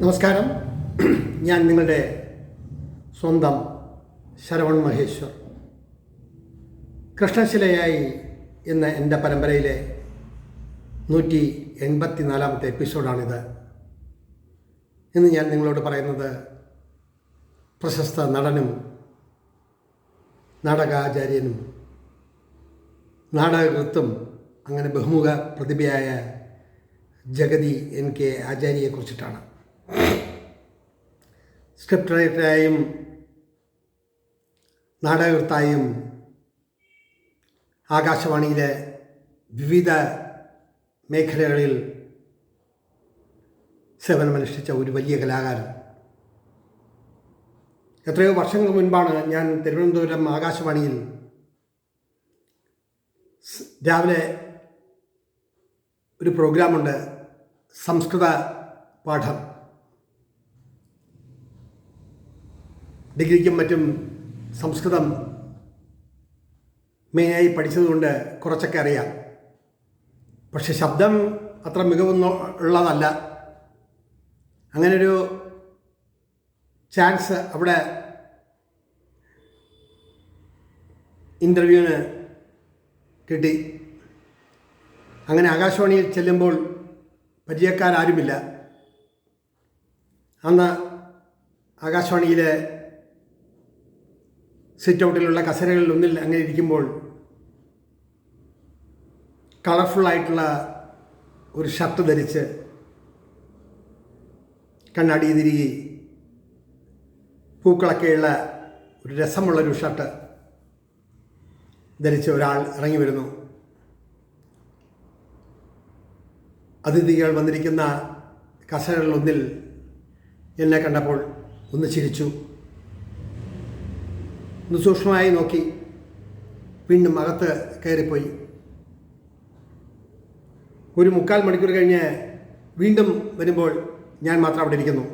നമസ്കാരം. ഞാൻ നിങ്ങളുടെ സ്വന്തം ശരവൺ മഹേശ്വർ. കൃഷ്ണശിലയായി എന്ന എന്റെ പരമ്പരയിലെ നൂറ്റി എൺപത്തി നാലാമത്തെ എപ്പിസോഡാണിത്. ഇന്ന് ഞാൻ നിങ്ങളോട് പറയുന്നത് പ്രശസ്ത നടനും നാടകാചാര്യനും നാടകകൃത്തും അങ്ങനെ ബഹുമുഖ പ്രതിഭയായ ജഗതി എൻ കെ ആചാര്യയെക്കുറിച്ചിട്ടാണ്. സ്ക്രിപ്റ്റ് റൈറ്ററായും നാടകകൃത്തായും ആകാശവാണിയിലെ വിവിധ മേഖലകളിൽ സേവനമനുഷ്ഠിച്ച ഒരു വലിയ കലാകാരൻ. എത്രയോ വർഷങ്ങൾ മുൻപാണ് ഞാൻ തിരുവനന്തപുരം ആകാശവാണിയിൽ രാവിലെ ഒരു പ്രോഗ്രാമുണ്ട് സംസ്കൃത പാഠം. ഡിഗ്രിക്കും മറ്റും സംസ്കൃതം മെയിനായി പഠിച്ചതുകൊണ്ട് കുറച്ചൊക്കെ അറിയാം. പക്ഷെ ശബ്ദം അത്ര മികവൊന്നും ഉള്ളതല്ല. അങ്ങനൊരു ചാൻസ് അവിടെ ഇന്റർവ്യൂവിന് കിട്ടി. അങ്ങനെ ആകാശവാണിയിൽ ചെല്ലുമ്പോൾ പരിചയക്കാരാരുമില്ല. അന്ന് ആകാശവാണിയിലെ സിറ്റ് ഔട്ടിലുള്ള കസേരകളിൽ ഒന്നിൽ അങ്ങനെ ഇരിക്കുമ്പോൾ കളർഫുള്ളായിട്ടുള്ള ഒരു ഷർട്ട് ധരിച്ച് കണ്ണാടി തിരികെ പൂക്കളൊക്കെയുള്ള ഒരു രസമുള്ളൊരു ഷർട്ട് ധരിച്ച് ഒരാൾ ഇറങ്ങി വരുന്നു. അതിഥികൾ വന്നിരിക്കുന്ന കസേരകളിലൊന്നിൽ എന്നെ കണ്ടപ്പോൾ ഒന്ന് ചിരിച്ചു. ഒന്ന് സൂക്ഷ്മമായി നോക്കി വീണ്ടും അകത്ത് കയറിപ്പോയി. ഒരു മുക്കാൽ മണിക്കൂർ കഴിഞ്ഞ് വീണ്ടും വരുമ്പോൾ ഞാൻ മാത്രം അവിടെ ഇരിക്കുന്നു.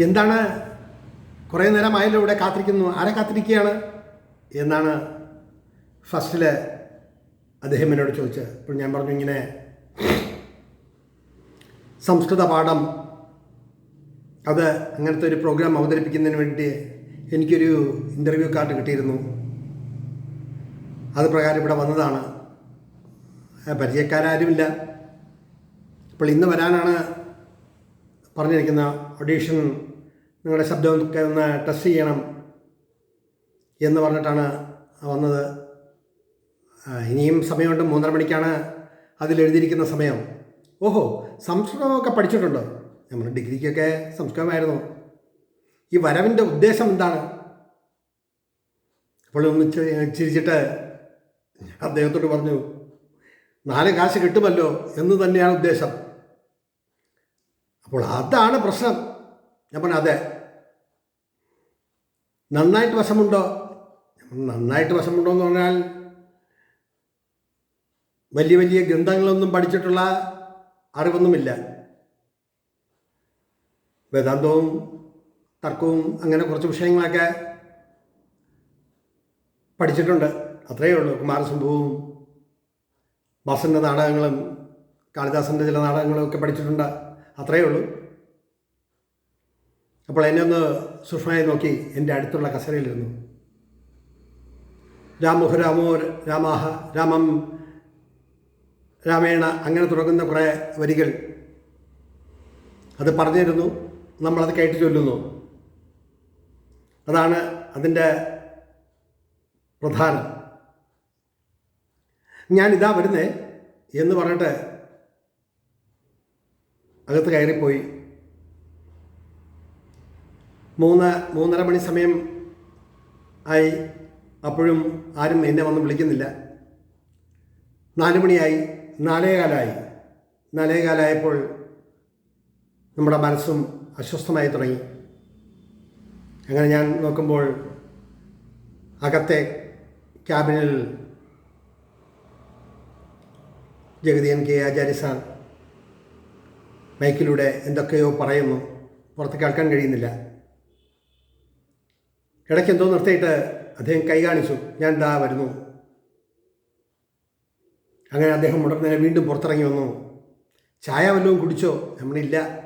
എന്താണ്? കുറേ നേരമായല്ലോ ഇവിടെ കാത്തിരിക്കുന്നു. ആരെ കാത്തിരിക്കുകയാണ്? എന്നാണ് ഫസ്റ്റിൽ അദ്ദേഹം എന്നോട് ചോദിച്ചത്. അപ്പോൾ ഞാൻ പറഞ്ഞു ഇങ്ങനെ സംസ്കൃത പാഠം അത് അങ്ങനത്തെ ഒരു പ്രോഗ്രാം അവതരിപ്പിക്കുന്നതിന് വേണ്ടി എനിക്കൊരു ഇന്റർവ്യൂ കാർഡ് കിട്ടിയിരുന്നു. അത് പ്രകാരം ഇവിടെ വന്നതാണ്. പരിചയക്കാരാരുമില്ല. അപ്പോൾ ഇന്ന് വരാനാണ് പറഞ്ഞിരിക്കുന്ന ഓഡീഷൻ നിങ്ങളുടെ ശബ്ദമൊക്കെ ഒന്ന് ടെസ്റ്റ് ചെയ്യണം എന്ന് പറഞ്ഞിട്ടാണ് വന്നത്. ഇനിയും സമയമുണ്ട്. മൂന്നര മണിക്കാണ് അതിലെഴുതിയിരിക്കുന്ന സമയം. ഓഹോ സംസ്കൃതമൊക്കെ പഠിച്ചിട്ടുണ്ടോ? നമ്മൾ ഡിഗ്രിക്കൊക്കെ സംസ്കൃതമായിരുന്നു ഈ വരവിന്റെ ഉദ്ദേശം എന്താണ്? അപ്പോൾ ഒന്ന് ചിരിച്ചിട്ട് അദ്ദേഹത്തോട് പറഞ്ഞു നാല് കാശ് കിട്ടുമല്ലോ എന്ന് തന്നെയാണ് ഉദ്ദേശം. അപ്പോൾ അതാണ് പ്രശ്നം. ഞാൻ അതെ. നന്നായിട്ട് വശമുണ്ടോ നന്നായിട്ട് വശമുണ്ടോ എന്ന് പറഞ്ഞാൽ വലിയ വലിയ ഗ്രന്ഥങ്ങളൊന്നും പഠിച്ചിട്ടുള്ള അറിവൊന്നുമില്ല. വേദാന്തവും തർക്കവും അങ്ങനെ കുറച്ച് വിഷയങ്ങളൊക്കെ പഠിച്ചിട്ടുണ്ട്. അത്രയേ ഉള്ളൂ. കുമാരസംഭവവും ബാസിന്റെ നാടകങ്ങളും കാളിദാസന്റെ ചില നാടകങ്ങളും ഒക്കെ പഠിച്ചിട്ടുണ്ട്. അത്രയേ ഉള്ളൂ. അപ്പോൾ എന്നെ ഒന്ന് സൂക്ഷ്മമായി നോക്കി എന്റെ അടുത്തുള്ള കസരയിലിരുന്നു. രാമോഹ രാമോ രാമാഹ രാമം രാമേണ അങ്ങനെ തുടങ്ങുന്ന കുറേ വരികൾ അത് പറഞ്ഞിരുന്നു. നമ്മളത് കേട്ട് ചൊല്ലുന്നു. അതാണ് അതിന്റെ പ്രധാനം. ഞാനിതാ വരുന്നേ എന്ന് പറഞ്ഞിട്ട് അകത്ത് കയറിപ്പോയി. മൂന്ന് മൂന്നര മണി സമയം ആയി. അപ്പോഴും ആരും എന്നെ വന്ന് വിളിക്കുന്നില്ല. നാല് മണിയായി. നാലേകാലായി. നാലേകാലായപ്പോൾ നമ്മുടെ മനസ്സും അസ്വസ്ഥമായി തുടങ്ങി. അങ്ങനെ ഞാൻ നോക്കുമ്പോൾ അകത്തെ ക്യാബിനിൽ Jagathy N K Acharya sir മൈക്കിലൂടെ എന്തൊക്കെയോ പറയുന്നു. പുറത്ത് കേൾക്കാൻ കഴിയുന്നില്ല. ഇടയ്ക്ക് എന്തോ നിർത്തിയിട്ട് അദ്ദേഹം കൈ കാണിച്ചു. ഞാൻ ദാ വരുന്നു. അങ്ങനെ അദ്ദേഹം ഉടനെ വീണ്ടും പുറത്തിറങ്ങി വന്നു. ചായ വല്ലതും കുടിച്ചോ? നമ്മളില്ല.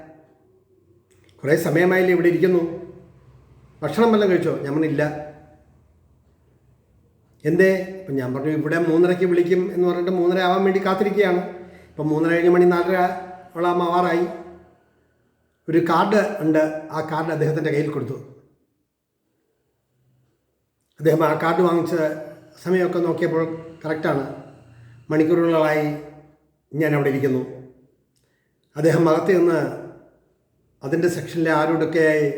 കുറേ സമയമായില്ലേ ഇവിടെ ഇരിക്കുന്നു. ഭക്ഷണം വല്ലതും കഴിച്ചോ? നമ്മളില്ല എന്തേ? ഇപ്പം ഞാൻ പറഞ്ഞു ഇവിടെ മൂന്നരയ്ക്ക് വിളിക്കും എന്ന് പറഞ്ഞിട്ട് മൂന്നര ആവാൻ വേണ്ടി കാത്തിരിക്കുകയാണ്. ഇപ്പം മൂന്നര കഴിഞ്ഞ മണി നാലര ഉള്ള മാറായി ഒരു കാർഡ് ഉണ്ട് ആ കാർഡ് അദ്ദേഹത്തിന്റെ കയ്യിൽ കൊടുത്തു. അദ്ദേഹം ആ കാർഡ് വാങ്ങിച്ച സമയമൊക്കെ നോക്കിയപ്പോൾ കറക്റ്റാണ്. മണിക്കൂറുകളായി ഞാൻ അവിടെ ഇരിക്കുന്നു. അദ്ദേഹം അകത്ത് നിന്ന് അതിന്റെ സെക്ഷനിലെ ആരോടൊക്കെയായി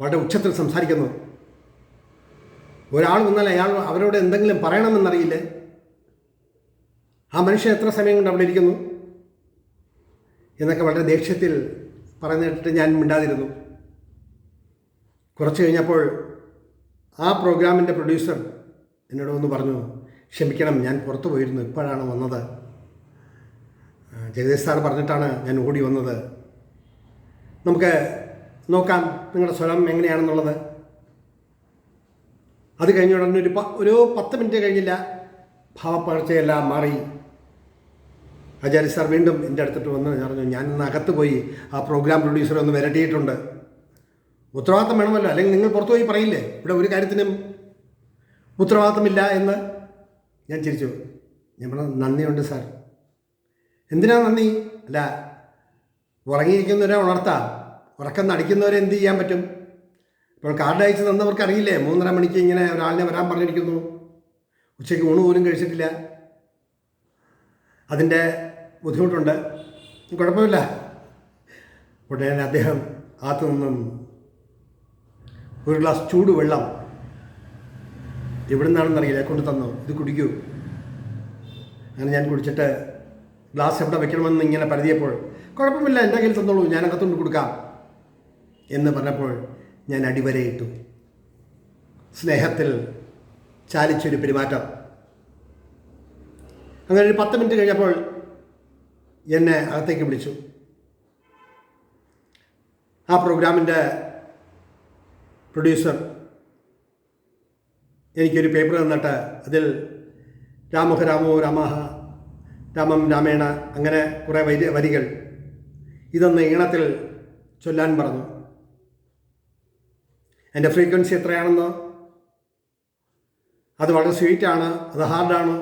വളരെ ഉച്ചത്തിൽ സംസാരിക്കുന്നു. ഒരാൾ വന്നാൽ അയാൾ അവരോട് എന്തെങ്കിലും പറയണമെന്നറിയില്ലേ? ആ മനുഷ്യൻ എത്ര സമയം കൊണ്ട് അവിടെ ഇരിക്കുന്നു? എന്നൊക്കെ വളരെ ദേഷ്യത്തിൽ പറഞ്ഞിട്ട് ഞാൻ മിണ്ടാതിരുന്നു. കുറച്ച് കഴിഞ്ഞപ്പോൾ ആ പ്രോഗ്രാമിന്റെ പ്രൊഡ്യൂസർ എന്നോട് ഒന്ന് പറഞ്ഞു ക്ഷമിക്കണം ഞാൻ പുറത്തു പോയിരുന്നു ഇപ്പോഴാണ് വന്നത്. ജഗദീഷ് സാർ പറഞ്ഞിട്ടാണ് ഞാൻ ഓടി വന്നത്. നമുക്ക് നോക്കാം നിങ്ങളുടെ സ്വരം എങ്ങനെയാണെന്നുള്ളത്. അത് കഴിഞ്ഞ ഉടനെ ഒരു പ- ഒരു പത്ത് മിനിറ്റ് കഴിഞ്ഞില്ല. ഭാവപ്പകർച്ചയെല്ലാം മാറി. ആചാര്യ സാർ വീണ്ടും എന്റെ അടുത്തിട്ട് വന്ന് പറഞ്ഞു ഞാൻ ഇന്ന് അകത്ത് പോയി ആ പ്രോഗ്രാം പ്രൊഡ്യൂസറെ ഒന്ന് വിരട്ടിയിട്ടുണ്ട്. ഉത്തരവാദിത്തം വേണമല്ലോ. അല്ലെങ്കിൽ നിങ്ങൾ പുറത്തു പോയി പറയില്ലേ? ഇവിടെ ഒരു കാര്യത്തിനും ഉത്തരവാദിത്തമില്ല എന്ന്. ഞാൻ ചിരിച്ചു. ഞാൻ പറഞ്ഞു നന്ദിയുണ്ട് സാർ. എന്തിനാ നന്ദി? അല്ല ഉറങ്ങിയിരിക്കുന്നവരെ ഉണർത്താം. ഉറക്കം നടിക്കുന്നവരെ എന്ത് ചെയ്യാൻ പറ്റും? ഇപ്പോൾ കാർഡ് അയച്ച് തന്നവർക്ക് അറിയില്ലേ? മൂന്നര മണിക്ക് ഇങ്ങനെ ഒരാളിനെ വരാൻ പറഞ്ഞിരിക്കുന്നു. ഉച്ചയ്ക്ക് ഊണ് പോലും കഴിച്ചിട്ടില്ല. അതിന്റെ ബുദ്ധിമുട്ടുണ്ട്. കുഴപ്പമില്ല. ഉടനെ അദ്ദേഹം അകത്തു നിന്നും ഒരു ഗ്ലാസ് ചൂടുവെള്ളം എവിടെ നിന്നാണെന്നറിയില്ല കൊണ്ട് തന്നു. ഇത് കുടിക്കൂ. അങ്ങനെ ഞാൻ കുടിച്ചിട്ട് ഗ്ലാസ് എവിടെ വെക്കണമെന്ന് ഇങ്ങനെ പരതിയപ്പോൾ കുഴപ്പമില്ല എന്റെ കയ്യിൽ തന്നോളൂ ഞാൻ അകത്തുകൊണ്ട് കൊടുക്കാം എന്ന് പറഞ്ഞപ്പോൾ ഞാൻ അടിവരയിട്ടു സ്നേഹത്തിൽ ചാലിച്ചൊരു പെരുമാറ്റം. അങ്ങനെ ഒരു പത്ത് മിനിറ്റ് കഴിഞ്ഞപ്പോൾ എന്നെ അകത്തേക്ക് വിളിച്ചു. ആ പ്രോഗ്രാമിന്റെ പ്രൊഡ്യൂസർ എനിക്കൊരു പേപ്പർ തന്നിട്ട് അതിൽ രാമഹ രാമോ രാമഹ രാമം രാമേണ അങ്ങനെ കുറേ വരി വരികൾ ഇതൊന്ന് ഈണത്തിൽ ചൊല്ലാൻ പറഞ്ഞു. എന്റെ ഫ്രീക്വൻസി എത്രയാണെന്ന്? അത് വളരെ സ്വീറ്റാണ് അത് ഹാർഡാണ്.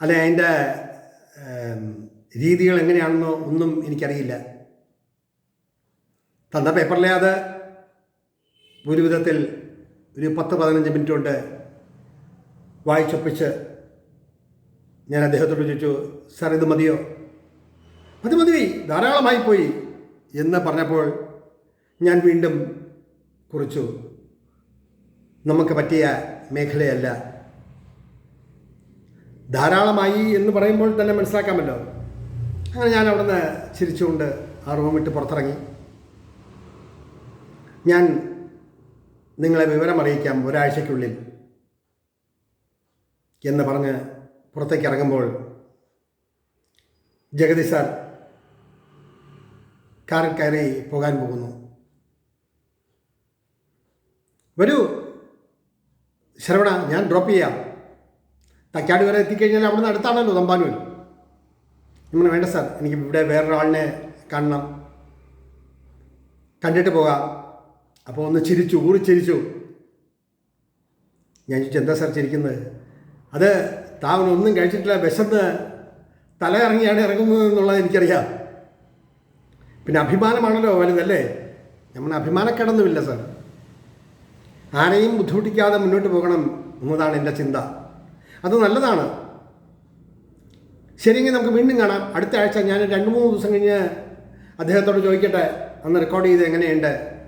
അല്ലെ അതിന്റെ രീതികൾ എങ്ങനെയാണെന്നോ ഒന്നും എനിക്കറിയില്ല. തന്ന പേപ്പറിലെ അത് ഒരു വിധത്തിൽ ഒരു പത്ത് പതിനഞ്ച് മിനിറ്റ് കൊണ്ട് വായിച്ചൊപ്പിച്ച് ഞാൻ അദ്ദേഹത്തോട് ചോദിച്ചു സാർ ഇത് മതിയോ? മതി മതി ധാരാളമായി പോയി എന്ന് പറഞ്ഞപ്പോൾ ഞാൻ വീണ്ടും കുറിച്ചു നമുക്ക് പറ്റിയ മേഖലയല്ല. ധാരാളമായി എന്ന് പറയുമ്പോൾ തന്നെ മനസ്സിലാക്കാമല്ലോ. അങ്ങനെ ഞാൻ അവിടുന്ന് ചിരിച്ചുകൊണ്ട് ആ റൂം വിട്ട് പുറത്തിറങ്ങി. ഞാൻ നിങ്ങളെ വിവരം അറിയിക്കാം ഒരാഴ്ചയ്ക്കുള്ളിൽ എന്ന് പറഞ്ഞ് പുറത്തേക്ക് ഇറങ്ങുമ്പോൾ ജഗതി സാർ കയറി പോകാൻ പോകുന്നു. വരൂ. ശ്രവണ ഞാൻ ഡ്രോപ്പ് ചെയ്യാം. തക്കാട് വരെ എത്തിക്കഴിഞ്ഞാൽ അവിടെ നിന്ന് അടുത്താണല്ലോ തമ്പാനൂർ. നമ്മൾ വേണ്ട സാർ എനിക്ക് ഇവിടെ വേറൊരാളിനെ കാണണം. കണ്ടിട്ട് പോകാം. അപ്പോൾ ഒന്ന് ചിരിച്ചു ഊറി ചിരിച്ചു. ഞാൻ ചോദിച്ചു എന്താ സാർ ചിരിക്കുന്നത്? അത് താവൻ ഒന്നും കഴിച്ചിട്ടില്ല വിശന്ന് തല ഇറങ്ങിയാണ് ഇറങ്ങുന്നത് എന്നുള്ളത് എനിക്കറിയാം. പിന്നെ അഭിമാനമാണല്ലോ വലുതല്ലേ? നമ്മൾ അഭിമാനക്കിടന്നുമില്ല സാർ ആരെയും ബുദ്ധിമുട്ടിക്കാതെ മുന്നോട്ട് പോകണം എന്നതാണ് എന്റെ ചിന്ത. അത് നല്ലതാണ്. ശരിയെങ്കിൽ നമുക്ക് വീണ്ടും കാണാം. അടുത്ത ആഴ്ച ഞാൻ രണ്ട് മൂന്ന് ദിവസം കഴിഞ്ഞ് അദ്ദേഹത്തോട് ചോദിക്കട്ടെ അന്ന് റെക്കോർഡ് ചെയ്ത് എങ്ങനെയുണ്ട്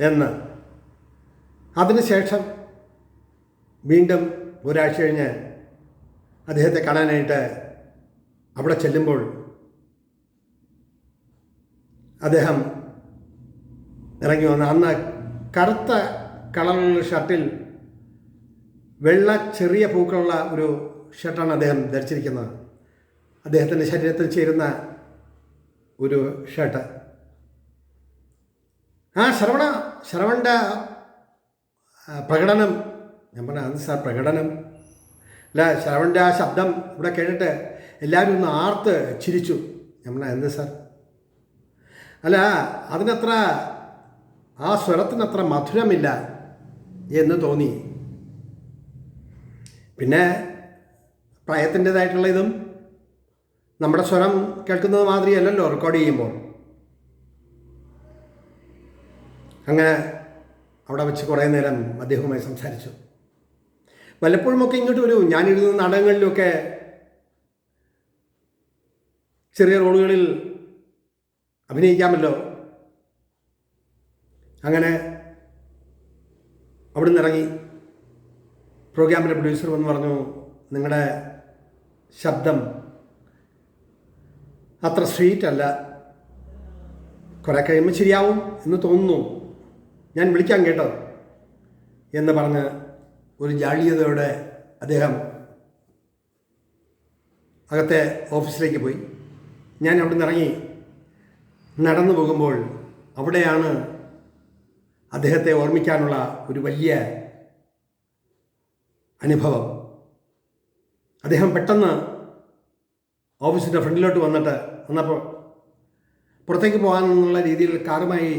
എന്ന്. അതിനുശേഷം വീണ്ടും ഒരാഴ്ച കഴിഞ്ഞ് അദ്ദേഹത്തെ കാണാനായിട്ട് അവിടെ ചെല്ലുമ്പോൾ അദ്ദേഹം ഇറങ്ങി വന്ന് അന്ന് കറുത്ത കളറുള്ള ഷർട്ടിൽ വെള്ള ചെറിയ പൂക്കളുള്ള ഒരു ഷർട്ടാണ് അദ്ദേഹം ധരിച്ചിരിക്കുന്നത്. അദ്ദേഹത്തിന്റെ ശരീരത്തിൽ ചേരുന്ന ഒരു ഷർട്ട്. ആ ശ്രവണ ശ്രവണന്റെ പ്രകടനം ഞാൻ പറഞ്ഞ അത് സാർ പ്രകടനം. അല്ല ശ്രവണന്റെ ആ ശബ്ദം ഇവിടെ കേട്ടിട്ട് എല്ലാവരും ഒന്ന് ആർത്ത് ചിരിച്ചു. നമ്മൾ എന്ത് സാർ? അല്ല അതിനത്ര ആ സ്വരത്തിനത്ര മധുരമില്ല എന്ന് തോന്നി. പിന്നെ പ്രായത്തിന്റെതായിട്ടുള്ള ഇതും നമ്മുടെ സ്വരം കേൾക്കുന്നത് മാതിരിയല്ലല്ലോ റെക്കോർഡ് ചെയ്യുമ്പോൾ. അങ്ങനെ അവിടെ വെച്ച് കുറേ നേരം അദ്ദേഹവുമായി സംസാരിച്ചു. വല്ലപ്പോഴുമൊക്കെ ഇങ്ങോട്ട് വരൂ. ഞാനിരുന്ന നാടകങ്ങളിലൊക്കെ ചെറിയ റോളുകളിൽ അഭിനയിക്കാമല്ലോ. അങ്ങനെ അവിടുന്ന് ഇറങ്ങി പ്രോഗ്രാമിന്റെ പ്രൊഡ്യൂസർ വന്ന് പറഞ്ഞു നിങ്ങളുടെ ശബ്ദം അത്ര സ്വീറ്റ് അല്ല. കുറേ കഴിയുമ്പോൾ ശരിയാവും എന്ന് തോന്നുന്നു. ഞാൻ വിളിക്കാം കേട്ടോ. എന്ന് പറഞ്ഞ് ഒരു ജാള്യതയോടെ അദ്ദേഹം അകത്തെ ഓഫീസിലേക്ക് പോയി. ഞാൻ അവിടെ നിന്ന് ഇറങ്ങി നടന്നു പോകുമ്പോൾ അവിടെയാണ് അദ്ദേഹത്തെ ഓർമ്മിക്കാനുള്ള ഒരു വലിയ അനുഭവം. അദ്ദേഹം പെട്ടെന്ന് ഓഫീസിന്റെ ഫ്രണ്ടിലോട്ട് വന്നിട്ട് വന്നപ്പോൾ പുറത്തേക്ക് പോകാനെന്നുള്ള രീതിയിൽ കാറുമായി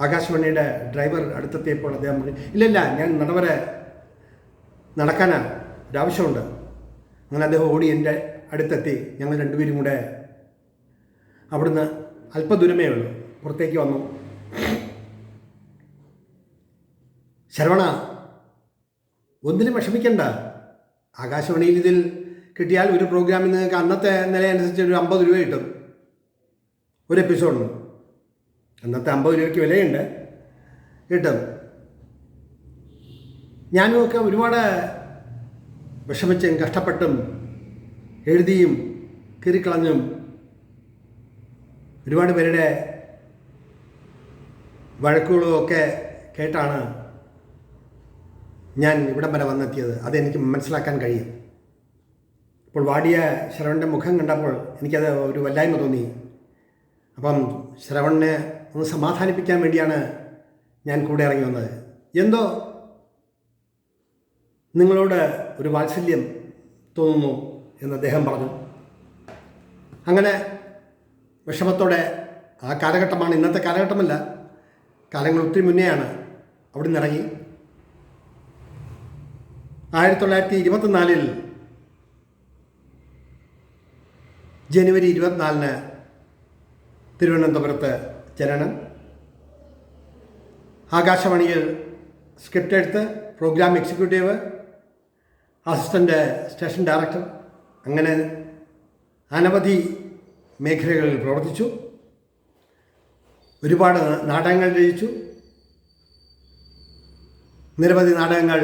ആകാശവാണിയുടെ ഡ്രൈവർ അടുത്തെത്തിയപ്പോൾ അദ്ദേഹം പറഞ്ഞു ഇല്ലില്ല ഞാൻ നടവരെ നടക്കാനാണ് ഒരാവശ്യമുണ്ട് അങ്ങനെ അദ്ദേഹം ഓടി എന്റെ അടുത്തെത്തി. ഞങ്ങൾ രണ്ടുപേരും കൂടെ അവിടുന്ന് അല്പദൂരമേ ഉള്ളൂ. പുറത്തേക്ക് വന്നു. ശരവണ ഒന്നിനും വിഷമിക്കണ്ട. ആകാശവാണിയിൽ ഇതിൽ കിട്ടിയാൽ ഒരു പ്രോഗ്രാമിൽ നിങ്ങൾക്ക് അന്നത്തെ നിലയനുസരിച്ച് ഒരു അമ്പത് രൂപ കിട്ടും. ഒരു എപ്പിസോഡിന് അന്നത്തെ അമ്പത് രൂപയ്ക്ക് വിലയുണ്ട്. കിട്ടും. ഞാനുമൊക്കെ ഒരുപാട് വിഷമിച്ചും കഷ്ടപ്പെട്ടും എഴുതിയും കീറിക്കളഞ്ഞും ഒരുപാട് പേരുടെ വഴക്കുകളും ഒക്കെ കേട്ടാണ് ഞാൻ ഇവിടം വരെ വന്നെത്തിയത്. അതെനിക്ക് മനസ്സിലാക്കാൻ കഴിയും. ഇപ്പോൾ വാടിയ ശ്രവണന്റെ മുഖം കണ്ടപ്പോൾ എനിക്കത് ഒരു വല്ലായ്മ തോന്നി. അപ്പം ശ്രവണിനെ ഒന്ന് സമാധാനിപ്പിക്കാൻ വേണ്ടിയാണ് ഞാൻ കൂടെ ഇറങ്ങി വന്നത്. എന്തോ നിങ്ങളോട് ഒരു വാത്സല്യം തോന്നുന്നു എന്ന് അദ്ദേഹം പറഞ്ഞു. അങ്ങനെ വിഷമത്തോടെ ആ കാലഘട്ടമാണ് ഇന്നത്തെ കാലഘട്ടമല്ല. കാലങ്ങൾ ഒത്തിരി മുന്നെയാണ്. അവിടെ നിന്ന് ഇറങ്ങി. ആയിരത്തി തൊള്ളായിരത്തി ഇരുപത്തിനാലിൽ ജനുവരി ഇരുപത്തിനാലിന് തിരുവനന്തപുരത്ത് ജനനം ആകാശവാണിയിൽ സ്ക്രിപ്റ്റ് എഴുത്ത് programme executive assistant station director അങ്ങനെ അനവധി മേഖലകളിൽ പ്രവർത്തിച്ചു. ഒരുപാട് നാടകങ്ങൾ രചിച്ചു. നിരവധി നാടകങ്ങൾ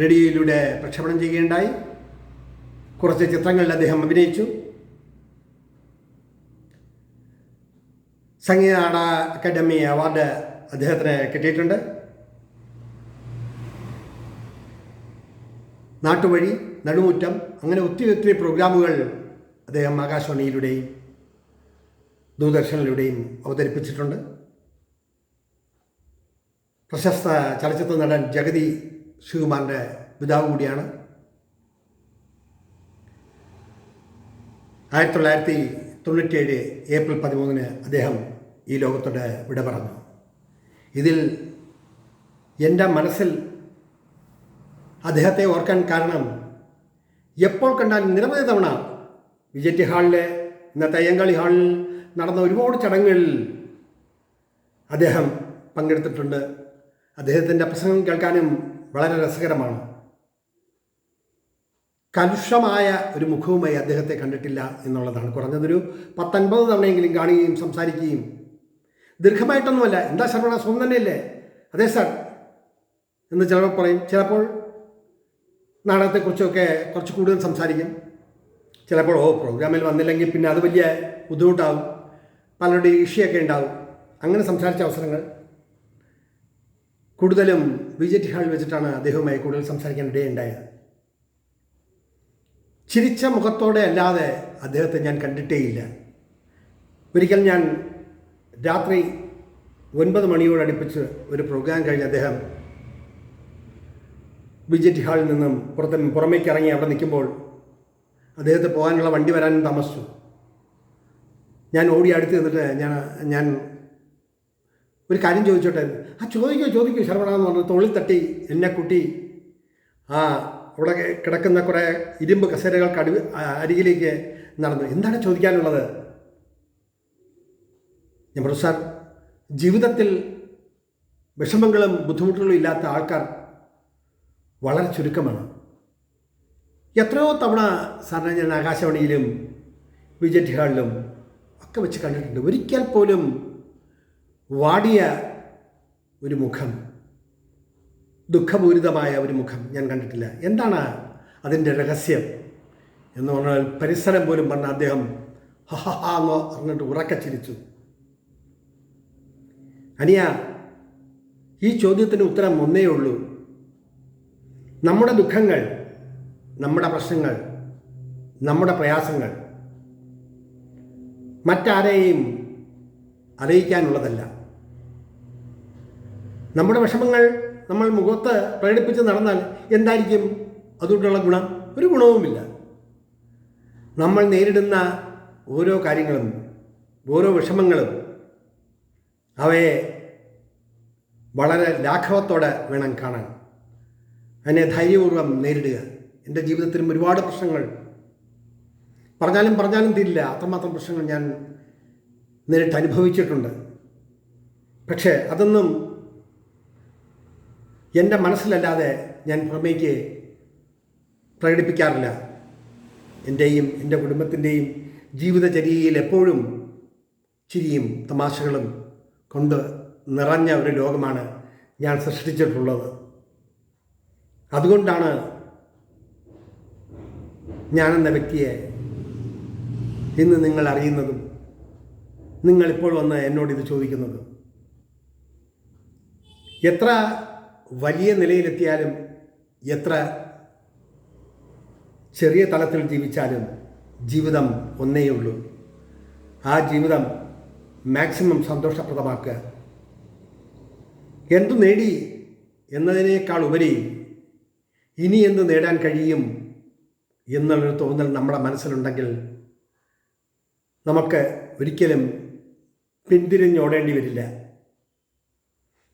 റേഡിയോയിലൂടെ പ്രക്ഷേപണം ചെയ്യുകയുണ്ടായി. കുറച്ച് ചിത്രങ്ങളിൽ അദ്ദേഹം അഭിനയിച്ചു. സംഗീത നാടക അക്കാദമി അവാർഡ് അദ്ദേഹത്തിന് കിട്ടിയിട്ടുണ്ട്. നാട്ടുവഴി നടുമുറ്റം അങ്ങനെ ഒത്തിരി ഒത്തിരി പ്രോഗ്രാമുകൾ അദ്ദേഹം ആകാശവാണിയിലൂടെയും ദൂരദർശനിലൂടെയും അവതരിപ്പിച്ചിട്ടുണ്ട്. പ്രശസ്ത ചലച്ചിത്ര നടൻ ജഗതി ശിവകുമാറിന്റെ പിതാവ് കൂടിയാണ്. ആയിരത്തി തൊള്ളായിരത്തി തൊണ്ണൂറ്റിയേഴ് ഏപ്രിൽ പതിമൂന്നിന് അദ്ദേഹം ഈ ലോകത്തോട് വിട പറഞ്ഞു. ഇതിൽ എന്റെ മനസ്സിൽ അദ്ദേഹത്തെ ഓർക്കാൻ കാരണം എപ്പോൾ കണ്ടാലും നിരവധി തവണ വിജയ് ഹാളിലെ ഇന്നത്തെ അയ്യങ്കാളി ഹാളിൽ നടന്ന ഒരുപാട് ചടങ്ങുകളിൽ അദ്ദേഹം പങ്കെടുത്തിട്ടുണ്ട്. അദ്ദേഹത്തിന്റെ പ്രസംഗം കേൾക്കാനും വളരെ രസകരമാണ്. കലുഷമായ ഒരു മുഖവുമായി അദ്ദേഹത്തെ കണ്ടിട്ടില്ല എന്നുള്ളതാണ് കുറഞ്ഞതൊരു പത്തൊൻപത് തവണയെങ്കിലും കാണുകയും സംസാരിക്കുകയും. ദീർഘമായിട്ടൊന്നുമല്ല എന്താ ശർമ്മ സ്വന്തം തന്നെയല്ലേ? അതെ സാർ എന്ന് ചിലപ്പോൾ പറയും. ചിലപ്പോൾ നാടകത്തെക്കുറിച്ചൊക്കെ കുറച്ച് കൂടുതൽ സംസാരിക്കും. ചിലപ്പോൾ ഓ പ്രോഗ്രാമിൽ വന്നില്ലെങ്കിൽ പിന്നെ അത് വലിയ ബുദ്ധിമുട്ടാവും. പലരുടെ ഇഷ്യൊക്കെ ഉണ്ടാവും. അങ്ങനെ സംസാരിച്ച അവസരങ്ങൾ. കൂടുതലും ടി ഹാളിൽ വെച്ചിട്ടാണ് അദ്ദേഹവുമായി കൂടുതൽ സംസാരിക്കാൻ ഇടയുണ്ടായത് ചിരിച്ച മുഖത്തോടെ അല്ലാതെ അദ്ദേഹത്തെ ഞാൻ കണ്ടിട്ടേയില്ല. ഒരിക്കൽ ഞാൻ രാത്രി ഒൻപത് മണിയോടടുപ്പിച്ച് ഒരു പ്രോഗ്രാം കഴിഞ്ഞ് അദ്ദേഹം ടി ഹാളിൽ നിന്നും പുറത്ത് പുറമേക്ക് ഇറങ്ങി അവിടെ നിൽക്കുമ്പോൾ അദ്ദേഹത്തെ പോകാനുള്ള വണ്ടി വരാനും താമസിച്ചു. ഞാൻ ഓടി അടുത്ത് നിന്നിട്ട് ഞാൻ ഞാൻ ഒരു കാര്യം ചോദിച്ചോട്ടെ? ആ ചോദിക്കോ ചോദിക്കോ ശർമ്മ എന്ന് പറഞ്ഞു തോളിൽ തട്ടി എന്നെ കുട്ടി. ആ അവിടെ കിടക്കുന്ന കുറേ ഇരുമ്പ് കസേരകൾക്ക് അടി അരികിലേക്ക് നടന്നു. എന്താണ് ചോദിക്കാനുള്ളത്? ഞാൻ പറഞ്ഞു സാർ ജീവിതത്തിൽ വിഷമങ്ങളും ബുദ്ധിമുട്ടുകളും ഇല്ലാത്ത ആൾക്കാർ വളരെ ചുരുക്കമാണ്. എത്രയോ തവണ സാറിനെ ഞാൻ ആകാശവാണിയിലും വിജയ് ഹാളിലും ഒക്കെ വെച്ച് കണ്ടിട്ടുണ്ട്. ഒരിക്കൽ പോലും വാടിയ ഒരു മുഖം ദുഃഖപൂരിതമായ ഒരു മുഖം ഞാൻ കണ്ടിട്ടില്ല. എന്താണ് അതിന്റെ രഹസ്യം എന്ന് പറഞ്ഞാൽ പരിസരം പോലും പറഞ്ഞ അദ്ദേഹം ഹഹ എന്ന് പറഞ്ഞിട്ട് ഉറക്കെ ചിരിച്ചു. അനിയ ഈ ചോദ്യത്തിന് ഉത്തരം ഒന്നേ ഉള്ളൂ. നമ്മുടെ ദുഃഖങ്ങൾ നമ്മുടെ പ്രശ്നങ്ങൾ നമ്മുടെ പ്രയാസങ്ങൾ മറ്റാരെയും അറിയിക്കാനുള്ളതല്ല. നമ്മുടെ വിഷമങ്ങൾ നമ്മൾ മുഖത്ത് പ്രകടിപ്പിച്ച് നടന്നാൽ എന്തായിരിക്കും? അതുകൊണ്ടുള്ള ഗുണം? ഒരു ഗുണവുമില്ല. നമ്മൾ നേരിടുന്ന ഓരോ കാര്യങ്ങളും ഓരോ വിഷമങ്ങളും അവയെ വളരെ ലാഘവത്തോടെ വേണം കാണാൻ. അതിനെ ധൈര്യപൂർവം നേരിടുക. എന്റെ ജീവിതത്തിലും ഒരുപാട് പ്രശ്നങ്ങൾ. പറഞ്ഞാലും പറഞ്ഞാലും തീരില്ല. അത്രമാത്രം പ്രശ്നങ്ങൾ ഞാൻ നേരിട്ട് അനുഭവിച്ചിട്ടുണ്ട്. പക്ഷേ അതൊന്നും എന്റെ മനസ്സിലല്ലാതെ ഞാൻ പുറമേക്ക് പ്രകടിപ്പിക്കാറില്ല. എന്റെയും എന്റെ കുടുംബത്തിന്റെയും ജീവിതചര്യയിൽ എപ്പോഴും ചിരിയും തമാശകളും കൊണ്ട് നിറഞ്ഞ ഒരു ലോകമാണ് ഞാൻ സൃഷ്ടിച്ചിട്ടുള്ളത്. അതുകൊണ്ടാണ് ഞാനെന്ന വ്യക്തിയെ ഇന്ന് നിങ്ങൾ അറിയുന്നതും നിങ്ങളിപ്പോൾ വന്ന് എന്നോട് ഇത് ചോദിക്കുന്നത്. എത്ര വലിയ നിലയിലെത്തിയാലും എത്ര ചെറിയ തലത്തിൽ ജീവിച്ചാലും ജീവിതം ഒന്നേ ഉള്ളൂ. ആ ജീവിതം മാക്സിമം സന്തോഷപ്രദമാക്കുക. എന്തു നേടി എന്നതിനേക്കാൾ ഉപരി ഇനി എന്ത് നേടാൻ കഴിയും എന്നുള്ളൊരു തോന്നൽ നമ്മുടെ മനസ്സിലുണ്ടെങ്കിൽ നമുക്ക് ഒരിക്കലും പിന്തിരിഞ്ഞോടേണ്ടി വരില്ല.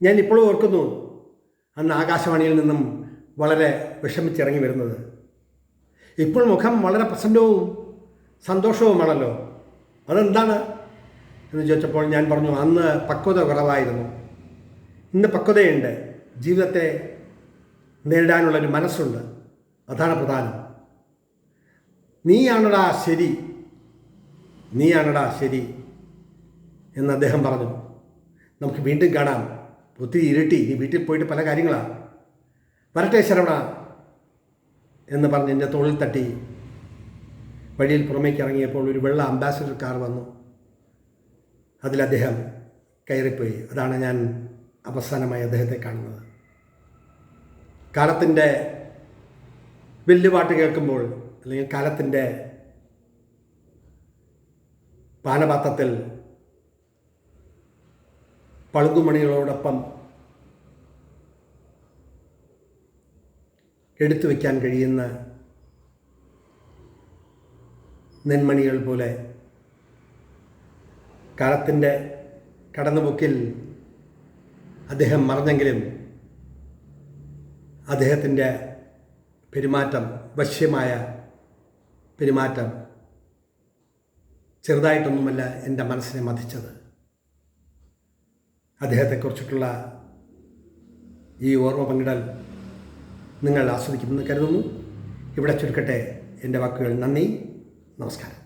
ഞാൻ ഇപ്പോഴും ഓർക്കുന്നു അന്ന് ആകാശവാണിയിൽ നിന്നും വളരെ വിഷമിച്ചിറങ്ങി വരുന്നത്. ഇപ്പോൾ മുഖം വളരെ പ്രസന്നവും സന്തോഷവുമാണല്ലോ. അതെന്താണ്? എന്ന് ചോദിച്ചപ്പോൾ ഞാൻ പറഞ്ഞു അന്ന് പക്വത കുറവായിരുന്നു. ഇന്ന് പക്വതയുണ്ട്. ജീവിതത്തെ നേരിടാനുള്ളൊരു മനസ്സുണ്ട്. അതാണ് പ്രധാനം. നീയാണടാ ശരി. നീയാണടാ ശരി എന്ന് അദ്ദേഹം പറഞ്ഞു. നമുക്ക് വീണ്ടും കാണാം. ഒത്തിരി ഇരട്ടി. നീ വീട്ടിൽ പോയിട്ട് പല കാര്യങ്ങളാണ് വരട്ടെ ശരവണ എന്ന് പറഞ്ഞ് എന്റെ തോളിൽ തട്ടി. വഴിയിൽ പുറമേക്ക് ഇറങ്ങിയപ്പോൾ ഒരു വെള്ള അംബാസഡർ കാർ വന്നു. അതിൽ അദ്ദേഹം കയറിപ്പോയി. അതാണ് ഞാൻ അവസാനമായി അദ്ദേഹത്തെ കാണുന്നത്. കാലത്തിന്റെ വെല്ലുപാട്ട് കേൾക്കുമ്പോൾ അല്ലെങ്കിൽ കാലത്തിന്റെ പാനപാത്രത്തിൽ പളുങ്കുമണികളോടൊപ്പം എടുത്തു വയ്ക്കാൻ കഴിയുന്ന നെന്മണികൾ പോലെ കാലത്തിന്റെ കടന്നുപോക്കിൽ അദ്ദേഹം മറഞ്ഞെങ്കിലും അദ്ദേഹത്തിന്റെ പെരുമാറ്റം വശ്യമായ പെരുമാറ്റം ചെറുതായിട്ടൊന്നുമല്ല എന്റെ മനസ്സിനെ മതിച്ചത്. അദ്ദേഹത്തെക്കുറിച്ചിട്ടുള്ള ഈ ഓർമ്മ പങ്കിടൽ നിങ്ങൾ ആസ്വദിക്കുമെന്ന് കരുതുന്നു. ഇവിടെ ചുരുക്കട്ടെ എന്റെ വാക്കുകൾ. നന്ദി. നമസ്കാരം.